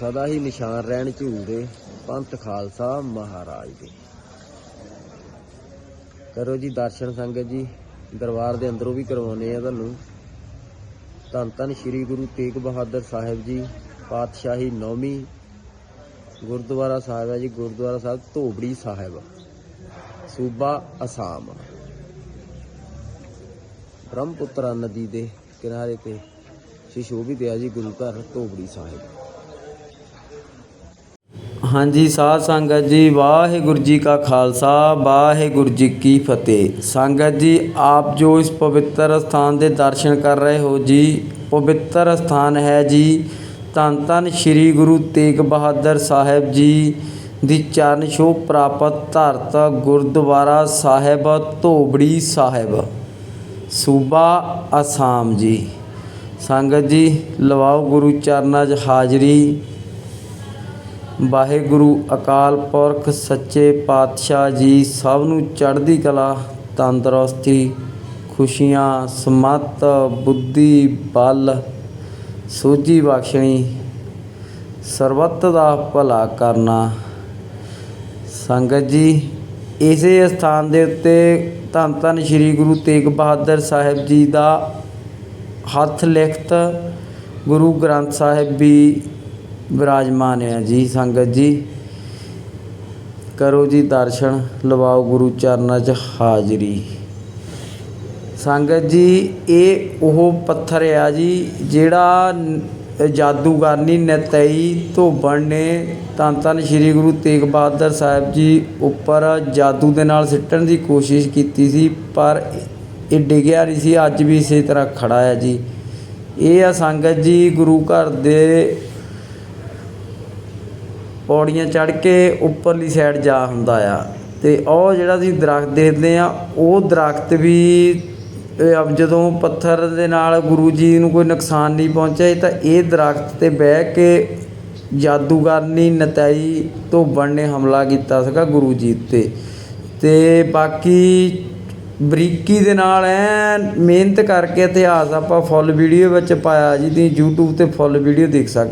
ਸਦਾ ਹੀ ਨਿਸ਼ਾਨ ਰਹਿਣ ਝੂਲਦੇ ਪੰਥ ਖਾਲਸਾ ਮਹਾਰਾਜ ਦੇ। ਕਰੋ ਜੀ ਦਰਸ਼ਨ ਸੰਗਤ ਜੀ, ਦਰਬਾਰ ਦੇ ਅੰਦਰੋਂ ਵੀ ਕਰਵਾਉਨੇ ਆ ਤੁਹਾਨੂੰ। ਧੰਨ ਧੰਨ ਸ੍ਰੀ ਗੁਰੂ ਤੇਗ ਬਹਾਦਰ ਸਾਹਿਬ ਜੀ, ਪਾਤਸ਼ਾਹੀ ਨੌਵੀਂ ਗੁਰਦੁਆਰਾ ਸਾਹਿਬ ਹੈ ਜੀ, ਗੁਰਦੁਆਰਾ ਸਾਹਿਬ ਧੋਬੜੀ ਸਾਹਿਬ। ਸੂਬਾ ਅਸਾਮ। ਬ੍ਰਹਮਪੁੱਤਰਾ ਨਦੀ ਦੇ ਕਿਨਾਰੇ ਤੇ ਸ਼ਿਸ਼ੋਭਿਤ ਹੈ ਜੀ, ਗੁਰੂ ਘਰ ਧੋਬੜੀ ਸਾਹਿਬ। ਹਾਂਜੀ, ਸਾਧ ਸੰਗਤ ਜੀ, ਵਾਹਿਗੁਰੂ ਜੀ ਕਾ ਖਾਲਸਾ, ਵਾਹਿਗੁਰੂ ਜੀ ਕੀ ਫਤਿਹ। ਸੰਗਤ ਜੀ, ਆਪ ਜੋ ਇਸ ਪਵਿੱਤਰ ਸਥਾਨ ਦੇ ਦਰਸ਼ਨ ਕਰ ਰਹੇ ਹੋ ਜੀ, ਪਵਿੱਤਰ ਸਥਾਨ ਹੈ ਜੀ, ਧੰਨ ਧੰਨ ਸ੍ਰੀ ਗੁਰੂ ਤੇਗ ਬਹਾਦਰ ਸਾਹਿਬ ਜੀ, ਦੀ ਚਰਨ ਛੋਹ ਪ੍ਰਾਪਤ ਧਰਤ ਗੁਰਦੁਆਰਾ ਸਾਹਿਬ, ਧੋਬੜੀ ਸਾਹਿਬ। ਸੂਬਾ ਅਸਾਮ ਜੀ। ਸੰਗਤ ਜੀ, ਲਵਾਓ ਗੁਰੂ ਚਰਨਾਂ 'ਚ ਹਾਜ਼ਰੀ। ਵਾਹਿਗੁਰੂ ਅਕਾਲ ਪੁਰਖ ਸੱਚੇ ਪਾਤਸ਼ਾਹ ਜੀ ਸਭ ਨੂੰ ਚੜ੍ਹਦੀ ਕਲਾ, ਤੰਦਰੁਸਤੀ, ਖੁਸ਼ੀਆਂ, ਸਮਤ, ਬੁੱਧੀ, ਬਲ, ਸੋਝੀ ਬਖਸ਼ਣੀ, ਸਰਬੱਤ ਦਾ ਭਲਾ ਕਰਨਾ। ਸੰਗਤ ਜੀ, ਇਸੇ ਸਥਾਨ ਦੇ ਉੱਤੇ ਧੰਨ ਧੰਨ ਸ੍ਰੀ ਗੁਰੂ ਤੇਗ ਬਹਾਦਰ ਸਾਹਿਬ ਜੀ ਦਾ ਹੱਥ ਲਿਖਤ ਗੁਰੂ ਗ੍ਰੰਥ ਸਾਹਿਬ ਵੀ ਵਿਰਾਜਮਾਨ ਹੈ। ਜੀ ਸੰਗਤ ਜੀ, ਕਰੋ ਜੀ ਦਰਸ਼ਨ, ਲਵਾਓ ਗੁਰੂ ਚਰਨਾਂ 'ਚ ਹਾਜ਼ਰੀ। ਸੰਗਤ ਜੀ, ਇਹ ਉਹ ਪੱਥਰ ਆ ਜੀ, ਜਿਹੜਾ ਨ- ਜਾਦੂਗਰਨੀ ਨਤਈ ਧੋਬਣ ਨੇ। ਧੰਨ ਧੰਨ ਸ੍ਰੀ ਗੁਰੂ ਤੇਗ ਬਹਾਦਰ ਸਾਹਿਬ ਜੀ ਉੱਪਰ ਜਾਦੂ ਦੇ ਨਾਲ ਸਿੱਟਣ ਦੀ ਕੋਸ਼ਿਸ਼ ਕੀਤੀ ਸੀ, ਪਰ ਇਹ ਡਿੱਗਿਆ ਨਹੀਂ ਸੀ। ਅੱਜ ਵੀ ਇਸੇ ਤਰ੍ਹਾਂ ਖੜਾ ਹੈ ਜੀ। ਇਹ ਆ ਸੰਗਤ ਜੀ, ਗੁਰੂ ਘਰ ਦੇ ਪੌੜੀਆਂ ਚੜ੍ਹ ਕੇ ਉੱਪਰਲੀ ਸਾਈਡ ਜਾ ਹੁੰਦਾ ਆ। ਅਤੇ ਉਹ ਜਿਹੜਾ ਤੁਸੀਂ ਦਰੱਖਤ ਦੇਖਦੇ ਆ, ਉਹ ਦਰੱਖਤ ਵੀ ਜਦੋਂ ਪੱਥਰ ਦੇ ਨਾਲ ਗੁਰੂ ਜੀ ਨੂੰ ਕੋਈ ਨੁਕਸਾਨ ਨਹੀਂ ਪਹੁੰਚਿਆ, ਇਹ ਤਾਂ ਇਹ ਦਰੱਖਤ ਤੇ ਬਹਿ ਕੇ ਜਾਦੂਗਰਨੀ ਨਤਾਈ ਧੋਬਣ ਨੇ ਹਮਲਾ ਕੀਤਾ ਸੀਗਾ ਗੁਰੂ ਜੀ ਉੱਤੇ। ਅਤੇ ਬਾਕੀ ਬਰੀਕੀ ਦੇ ਨਾਲ ਐ ਮਿਹਨਤ ਕਰਕੇ ਇਤਿਹਾਸ ਆਪਾਂ ਫੁੱਲ ਵੀਡੀਓ ਵਿੱਚ ਪਾਇਆ ਜੀ, ਤੁਸੀਂ YouTube ਤੇ ਫੁੱਲ ਵੀਡੀਓ ਦੇਖ ਸਕਦੇ